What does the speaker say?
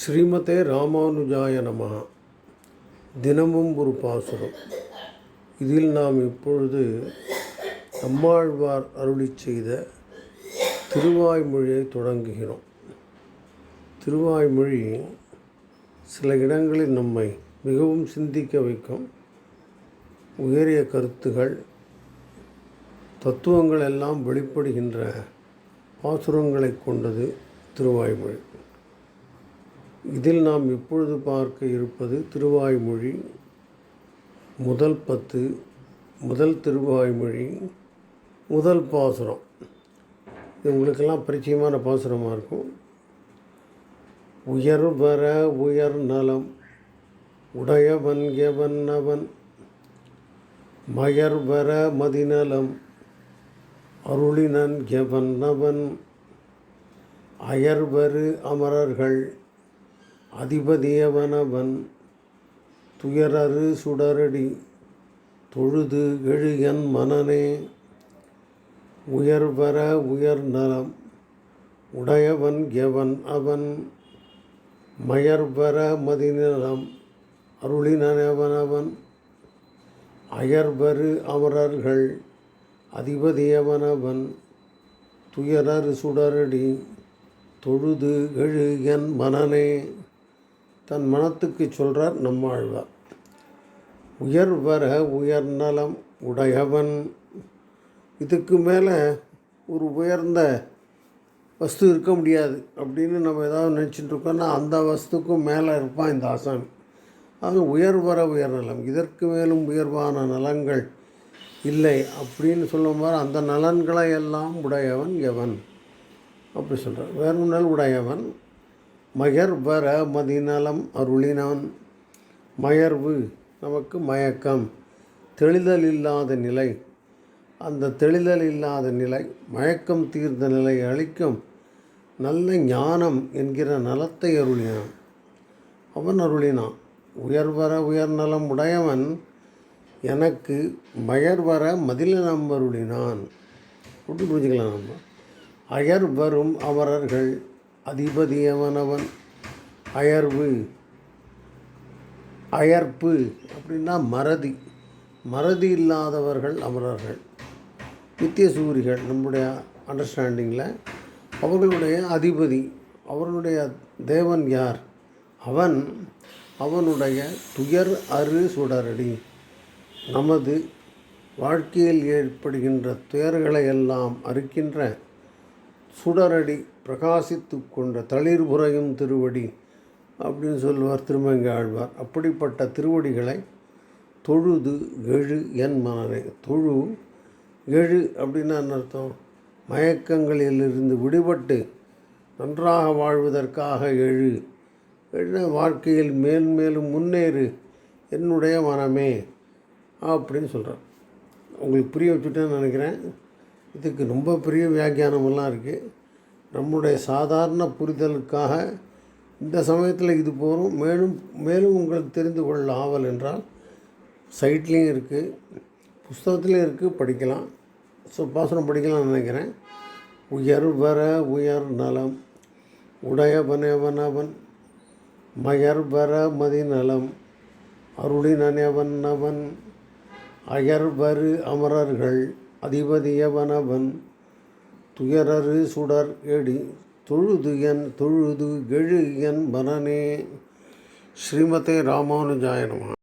ஸ்ரீமதே ராமானுஜாய நம தினமும் ஒரு பாசுரம். இதில் நாம் இப்பொழுது நம்மாழ்வார் அருளிச் செய்த திருவாய்மொழியை தொடங்குகிறோம். திருவாய்மொழி சில இடங்களில் நம்மை மிகவும் சிந்திக்க வைக்கும். உயரிய கருத்துகள் தத்துவங்கள் எல்லாம் வெளிப்படுகின்ற பாசுரங்களை கொண்டது திருவாய்மொழி. இதில் நாம் இப்பொழுது பார்க்க இருப்பது திருவாய்மொழி முதல் பத்து முதல் திருவாய்மொழி முதல் பாசுரம். இது உங்களுக்கெல்லாம் பரிச்சயமான பாசுரமாக இருக்கும். உயர் வர உயர் நலம் உடையவன் எவன் அவன் மயர் வர மதிநலம் அருளினன் எவன் அவன் அயர்வரு அமரர்கள் அதிபதியவனவன் துயரரு சுடரடி தொழுது எழுகன் மனனே உயர்வர உயர் நலம் உடையவன் எவன் அவன்? மயர்வர மதிநலம் அருளினவனவன் அயர்வரு அமரர்கள் அதிபதியவனவன் துயரரு சுடரடி தொழுது எழுகன் மனனே தன் மனத்துக்கு சொல்கிறார் நம்மாழ்வார். உயர் வர உயர் நலம் உடையவன். இதுக்கு மேலே ஒரு உயர்ந்த வஸ்து இருக்க முடியாது அப்படின்னு நம்ம ஏதாவது நினச்சிட்டு இருக்கோம்னா அந்த வஸ்துக்கும் மேலே இருப்பான் இந்த ஆசாமி அது உயர் வர உயர் நலம். இதற்கு மேலும் உயர்வான நலங்கள் இல்லை அப்படின்னு சொல்லும்போது அந்த நலன்களை எல்லாம் உடையவன் எவன்? அப்படி சொல்கிறார் வேறு நல் உடையவன் மயர்வர மதிநலம் அருளினான். மயர்வு நமக்கு மயக்கம். தெளிதல் இல்லாத நிலை. அந்த தெளிதல் இல்லாத நிலை மயக்கம் தீர்ந்த நிலை அளிக்கும் நல்ல ஞானம் என்கிற நலத்தை அருளினான். அவன் அருளினான். உயர்வர உயர்நலம் உடையவன் எனக்கு மயர்வர மதிலனம் அருளினான். அப்படி புரிஞ்சுக்கலாம்? நம்ம அயர் வரும் அமரர்கள் அதிபதியவனவன் அயர்வு. அயர்ப்பு அப்படின்னா மறதி. மறதி இல்லாதவர்கள் அமரர்கள். நித்திய சூரிகள் நம்முடைய அண்டர்ஸ்டாண்டிங்கில் அவர்களுடைய அதிபதி அவர்களுடைய தேவன் யார்? அவன் அவனுடைய துயர் அரு சுடரடி. நமது வாழ்க்கையில் ஏற்படுகின்ற துயர்களை எல்லாம் அறுக்கின்ற சுடரடி பிரகாசித்து கொண்ட தளிர் திருவடி அப்படின்னு சொல்லுவார் திருமங்கை ஆழ்வார் அப்படிப்பட்ட திருவடிகளை தொழுது எழு என் மனநே தொழு எழு அப்படின்னா என்ன அர்த்தம்? மயக்கங்களிலிருந்து விடுபட்டு நன்றாக வாழ்வதற்காக எழு எழு வாழ்க்கையில் மேல் மேலும் முன்னேறு. என்னுடைய மனமே அப்படின்னு சொல்கிறார் உங்களுக்கு புரிய வச்சுட்டேன்னு நினைக்கிறேன். இதுக்கு ரொம்ப பெரிய வியாக்கியானமெல்லாம் இருக்குது நம்முடைய சாதாரண புரிதலுக்காக இந்த சமயத்தில் இது போகிறோம் மேலும் மேலும் உங்களுக்கு தெரிந்து கொள்ள ஆவல் என்றால் சைட்லேயும் இருக்குது புஸ்தகத்துலேயும் இருக்குது படிக்கலாம். ஸோ பாசனம் படிக்கலாம்னு நினைக்கிறேன். உயர் வர உயர் நலம் உடையவனவனவன் மயர் வர மதிநலம் அருளினவன் அவன் அயர்வரு அமரர்கள் அதிபதியவனவன் துயரரு சுடர் எடி தொழுதுயன் தொழுது எழு என் மனனே ஸ்ரீமதே ராமானுஜாயனமா